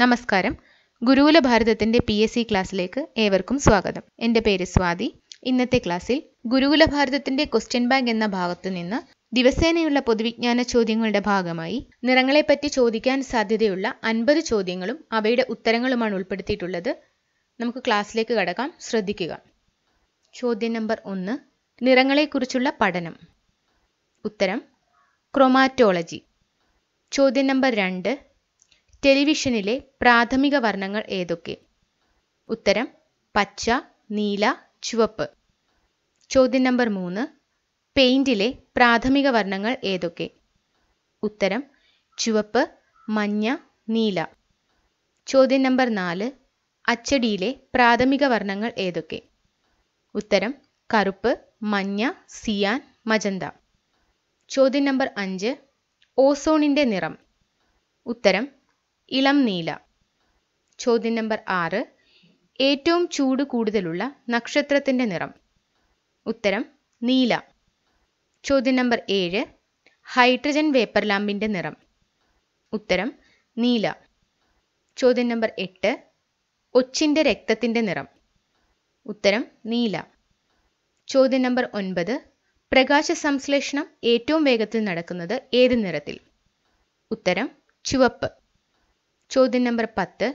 നമസ്കാരം. ഗുരുകുല ഭാരതത്തിന്റെ പി എസ് സി ക്ലാസ്സിലേക്ക് ഏവർക്കും സ്വാഗതം. എന്റെ പേര് സ്വാതി. ഇന്നത്തെ ക്ലാസ്സിൽ ഗുരുകുല ഭാരതത്തിന്റെ ക്വസ്റ്റ്യൻ ബാങ്ക് എന്ന ഭാഗത്തു നിന്ന് ദിവസേനയുള്ള പൊതുവിജ്ഞാന ചോദ്യങ്ങളുടെ ഭാഗമായി നിറങ്ങളെപ്പറ്റി ചോദിക്കാൻ സാധ്യതയുള്ള അൻപത് ചോദ്യങ്ങളും അവയുടെ ഉത്തരങ്ങളുമാണ് ഉൾപ്പെടുത്തിയിട്ടുള്ളത്. നമുക്ക് ക്ലാസ്സിലേക്ക് കടക്കാം. ശ്രദ്ധിക്കുക. ചോദ്യം നമ്പർ ഒന്ന്. നിറങ്ങളെക്കുറിച്ചുള്ള പഠനം. ഉത്തരം. ക്രൊമാറ്റോളജി. ചോദ്യം നമ്പർ രണ്ട്. ടെലിവിഷനിലെ പ്രാഥമിക വർണങ്ങൾ ഏതൊക്കെ? ഉത്തരം പച്ച നീല ചുവപ്പ്. ചോദ്യം നമ്പർ മൂന്ന്. പെയിന്റിലെ പ്രാഥമിക വർണങ്ങൾ ഏതൊക്കെ? ഉത്തരം ചുവപ്പ് മഞ്ഞ നീല. ചോദ്യം നമ്പർ നാല്. അച്ചടിയിലെ പ്രാഥമിക വർണങ്ങൾ ഏതൊക്കെ? ഉത്തരം കറുപ്പ് മഞ്ഞ സിയാൻ മജന്ത. ചോദ്യം നമ്പർ അഞ്ച്. ഓസോണിന്റെ നിറം. ഉത്തരം ഇളം നീല. ചോദ്യം നമ്പർ ആറ്. ഏറ്റവും ചൂട് കൂടുതലുള്ള നക്ഷത്രത്തിന്റെ നിറം. ഉത്തരം നീല. ചോദ്യം നമ്പർ ഏഴ്. ഹൈഡ്രജൻ വേപ്പർ ലാമ്പിന്റെ നിറം. ഉത്തരം നീല. ചോദ്യം നമ്പർ എട്ട്. ഒച്ചിന്റെ രക്തത്തിന്റെ നിറം. ഉത്തരം നീല. ചോദ്യം നമ്പർ ഒൻപത്. പ്രകാശ സംശ്ലേഷണം ഏറ്റവും വേഗത്തിൽ നടക്കുന്നത് ഏത് നിറത്തിൽ? ഉത്തരം ചുവപ്പ്. ചോദ്യം നമ്പർ പത്ത്.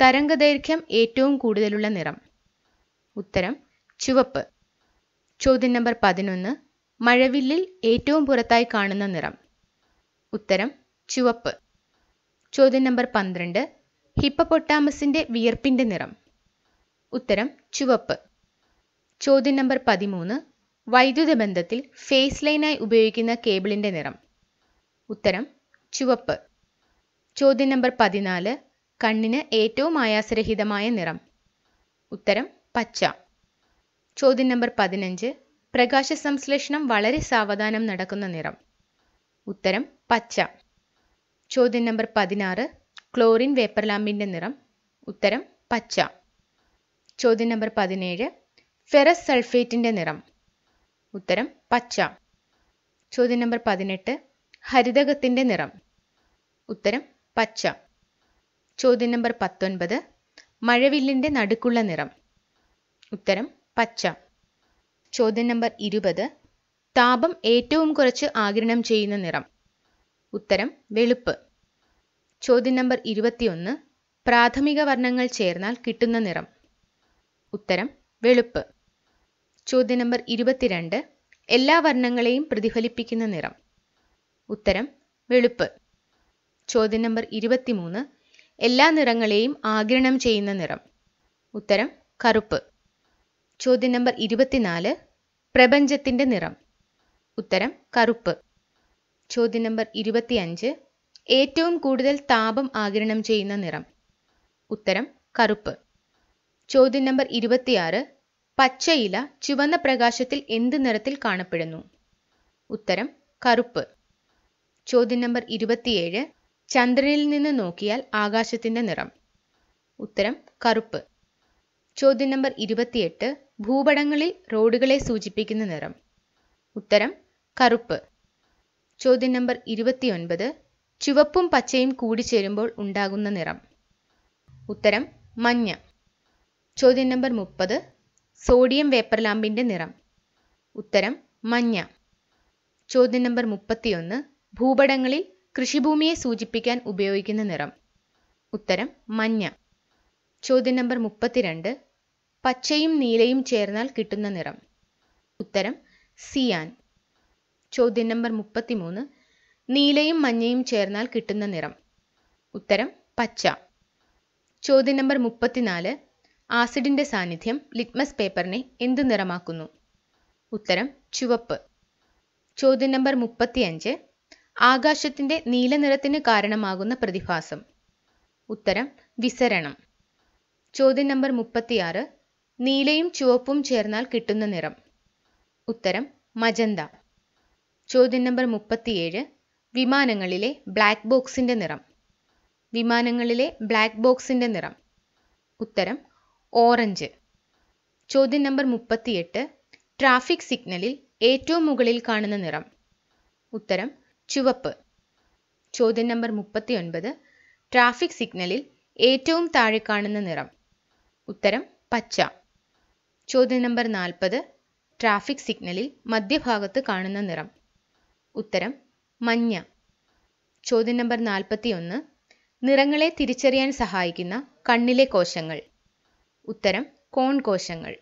തരംഗദൈർഘ്യം ഏറ്റവും കൂടുതലുള്ള നിറം. ഉത്തരം ചുവപ്പ്. ചോദ്യം നമ്പർ പതിനൊന്ന്. മഴവില്ലിൽ ഏറ്റവും പുറത്തായി കാണുന്ന നിറം. ഉത്തരം ചുവപ്പ്. ചോദ്യം നമ്പർ പന്ത്രണ്ട്. ഹിപ്പപ്പൊട്ടാമസിന്റെ വിയർപ്പിന്റെ നിറം. ഉത്തരം ചുവപ്പ്. ചോദ്യം നമ്പർ പതിമൂന്ന്. വൈദ്യുത ബന്ധത്തിൽ ഫേസ് ലൈനായി ഉപയോഗിക്കുന്ന കേബിളിന്റെ നിറം. ഉത്തരം ചുവപ്പ്. ചോദ്യം നമ്പർ പതിനാല്. കണ്ണിന് ഏറ്റവും ആയാസരഹിതമായ നിറം. ഉത്തരം പച്ച. ചോദ്യം നമ്പർ പതിനഞ്ച്. പ്രകാശ സംശ്ലേഷണം വളരെ സാവധാനം നടക്കുന്ന നിറം. ഉത്തരം പച്ച. ചോദ്യം നമ്പർ പതിനാറ്. ക്ലോറിൻ വേപ്പർ ലാമ്പിന്റെ നിറം. ഉത്തരം പച്ച. ചോദ്യം നമ്പർ പതിനേഴ്. ഫെറസ് സൾഫേറ്റിന്റെ നിറം. ഉത്തരം പച്ച. ചോദ്യം നമ്പർ പതിനെട്ട്. ഹരിതകത്തിന്റെ നിറം. ഉത്തരം പച്ച. ചോദ്യം നമ്പർ പത്തൊൻപത്. മഴവില്ലിന്റെ നടുക്കുള്ള നിറം. ഉത്തരം പച്ച. ചോദ്യം നമ്പർ ഇരുപത്. താപം ഏറ്റവും കുറച്ച് ആഗിരണം ചെയ്യുന്ന നിറം. ഉത്തരം വെളുപ്പ്. ചോദ്യം നമ്പർ ഇരുപത്തിയൊന്ന്. പ്രാഥമിക വർണങ്ങൾ ചേർന്നാൽ കിട്ടുന്ന നിറം. ഉത്തരം വെളുപ്പ്. ചോദ്യം നമ്പർ ഇരുപത്തിരണ്ട്. എല്ലാ വർണങ്ങളെയും പ്രതിഫലിപ്പിക്കുന്ന നിറം. ഉത്തരം വെളുപ്പ്. ചോദ്യം നമ്പർ ഇരുപത്തിമൂന്ന്. എല്ലാ നിറങ്ങളെയും ആഗിരണം ചെയ്യുന്ന നിറം. ഉത്തരം കറുപ്പ്. ചോദ്യം നമ്പർ ഇരുപത്തിനാല് പ്രപഞ്ചത്തിന്റെ നിറം. ഉത്തരം കറുപ്പ്. ചോദ്യം നമ്പർ ഇരുപത്തിയഞ്ച് ഏറ്റവും കൂടുതൽ താപം ആഗിരണം ചെയ്യുന്ന നിറം. ഉത്തരം കറുപ്പ്. ചോദ്യം നമ്പർ ഇരുപത്തിയാറ് പച്ചയില ചുവന്ന പ്രകാശത്തിൽ എന്ത് നിറത്തിൽ കാണപ്പെടുന്നു? ഉത്തരം കറുപ്പ്. ചോദ്യം നമ്പർ ഇരുപത്തിയേഴ് ചന്ദ്രനിൽ നിന്ന് നോക്കിയാൽ ആകാശത്തിന്റെ നിറം. ഉത്തരം കറുപ്പ്. ചോദ്യം നമ്പർ ഇരുപത്തിയെട്ട് ഭൂപടങ്ങളിൽ റോഡുകളെ സൂചിപ്പിക്കുന്ന നിറം. ഉത്തരം കറുപ്പ്. ചോദ്യം നമ്പർ ഇരുപത്തിയൊൻപത് ചുവപ്പും പച്ചയും കൂടിച്ചേരുമ്പോൾ ഉണ്ടാകുന്ന നിറം. ഉത്തരം മഞ്ഞ. ചോദ്യം നമ്പർ മുപ്പത് സോഡിയം വേപ്പർ ലാമ്പിന്റെ നിറം. ഉത്തരം മഞ്ഞ. ചോദ്യം നമ്പർ മുപ്പത്തിയൊന്ന് ഭൂപടങ്ങളിൽ കൃഷിഭൂമിയെ സൂചിപ്പിക്കാൻ ഉപയോഗിക്കുന്ന നിറം. ഉത്തരം മഞ്ഞ. ചോദ്യം നമ്പർ മുപ്പത്തിരണ്ട് പച്ചയും നീലയും ചേർന്നാൽ കിട്ടുന്ന നിറം. ഉത്തരം സിയാൻ. ചോദ്യം നമ്പർ മുപ്പത്തിമൂന്ന് നീലയും മഞ്ഞയും ചേർന്നാൽ കിട്ടുന്ന നിറം. ഉത്തരം പച്ച. ചോദ്യം നമ്പർ മുപ്പത്തിനാല് ആസിഡിന്റെ സാന്നിധ്യം ലിറ്റ്മസ് പേപ്പറിനെ എന്ത് നിറമാക്കുന്നു? ഉത്തരം ചുവപ്പ്. ചോദ്യം നമ്പർ മുപ്പത്തിയഞ്ച് ആകാശത്തിന്റെ നീലനിറത്തിന് കാരണമാകുന്ന പ്രതിഭാസം. ഉത്തരം വിസരണം. ചോദ്യം നമ്പർ മുപ്പത്തിയാറ് നീലയും ചുവപ്പും ചേർന്നാൽ കിട്ടുന്ന നിറം. ഉത്തരം മജന്ത. ചോദ്യം നമ്പർ മുപ്പത്തിയേഴ് വിമാനങ്ങളിലെ ബ്ലാക്ക് ബോക്സിന്റെ നിറം. വിമാനങ്ങളിലെ ബ്ലാക്ക് ബോക്സിന്റെ നിറം. ഉത്തരം ഓറഞ്ച്. ചോദ്യം നമ്പർ മുപ്പത്തിയെട്ട് ട്രാഫിക് സിഗ്നലിൽ ഏറ്റവും മുകളിൽ കാണുന്ന നിറം. ഉത്തരം ചുവപ്പ്. ചോദ്യം നമ്പർ മുപ്പത്തിയൊൻപത്. ട്രാഫിക് സിഗ്നലിൽ ഏറ്റവും താഴെ കാണുന്ന നിറം. ഉത്തരം പച്ച. ചോദ്യം നമ്പർ നാൽപ്പത്. ട്രാഫിക് സിഗ്നലിൽ മധ്യഭാഗത്ത് കാണുന്ന നിറം. ഉത്തരം മഞ്ഞ. ചോദ്യം നമ്പർ നാൽപ്പത്തി ഒന്ന് നിറങ്ങളെ തിരിച്ചറിയാൻ സഹായിക്കുന്ന കണ്ണിലെ കോശങ്ങൾ. ഉത്തരം കോൺ കോശങ്ങൾ.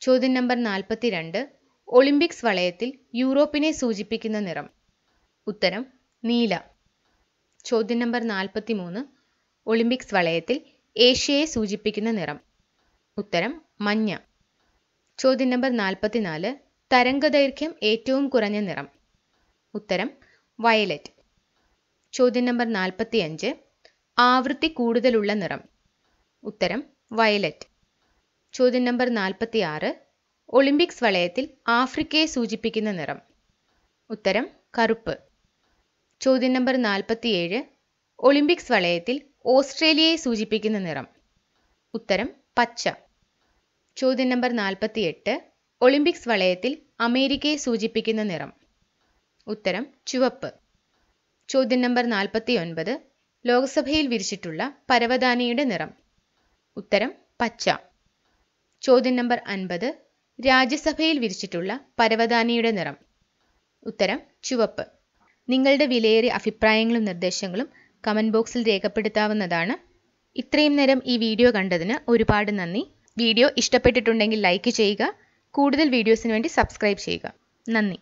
ചോദ്യം നമ്പർ നാൽപ്പത്തി രണ്ട് ഒളിമ്പിക്സ് വളയത്തിൽ യൂറോപ്പിനെ സൂചിപ്പിക്കുന്ന നിറം. ഉത്തരം നീല. ചോദ്യം നമ്പർ നാൽപ്പത്തി മൂന്ന് ഒളിമ്പിക്സ് വളയത്തിൽ ഏഷ്യയെ സൂചിപ്പിക്കുന്ന നിറം. ഉത്തരം മഞ്ഞ. ചോദ്യം നമ്പർ നാൽപ്പത്തിനാല് തരംഗദൈർഘ്യം ഏറ്റവും കുറഞ്ഞ നിറം. ഉത്തരം വയലറ്റ്. ചോദ്യം നമ്പർ നാൽപ്പത്തി അഞ്ച് ആവൃത്തി കൂടുതലുള്ള നിറം. ഉത്തരം വയലറ്റ്. ചോദ്യം നമ്പർ നാൽപ്പത്തി ആറ് ഒളിമ്പിക്സ് വളയത്തിൽ ആഫ്രിക്കയെ സൂചിപ്പിക്കുന്ന നിറം. ഉത്തരം കറുപ്പ്. ചോദ്യം നമ്പർ നാൽപ്പത്തിയേഴ് ഒളിമ്പിക്സ് വളയത്തിൽ ഓസ്ട്രേലിയയെ സൂചിപ്പിക്കുന്ന നിറം. ഉത്തരം പച്ച. ചോദ്യം നമ്പർ നാൽപ്പത്തിയെട്ട് ഒളിമ്പിക്സ് വളയത്തിൽ അമേരിക്കയെ സൂചിപ്പിക്കുന്ന നിറം. ഉത്തരം ചുവപ്പ്. ചോദ്യം നമ്പർ നാൽപ്പത്തി ഒൻപത് ലോക്സഭയിൽ വിരിച്ചിട്ടുള്ള പരവതാനിയുടെ നിറം. ഉത്തരം പച്ച. ചോദ്യം നമ്പർ അൻപത് രാജ്യസഭയിൽ വിരിച്ചിട്ടുള്ള പരവതാനിയുടെ നിറം. ഉത്തരം ചുവപ്പ്. നിങ്ങളുടെ വിലയേറിയ അഭിപ്രായങ്ങളും നിർദ്ദേശങ്ങളും കമന്റ് ബോക്സിൽ രേഖപ്പെടുത്താവുന്നതാണ്. ഇത്രയും നേരം ഈ വീഡിയോ കണ്ടതിന് ഒരുപാട് നന്ദി. വീഡിയോ ഇഷ്ടപ്പെട്ടിട്ടുണ്ടെങ്കിൽ ലൈക്ക് ചെയ്യുക. കൂടുതൽ വീഡിയോസിന് വേണ്ടി സബ്സ്ക്രൈബ് ചെയ്യുക. നന്ദി.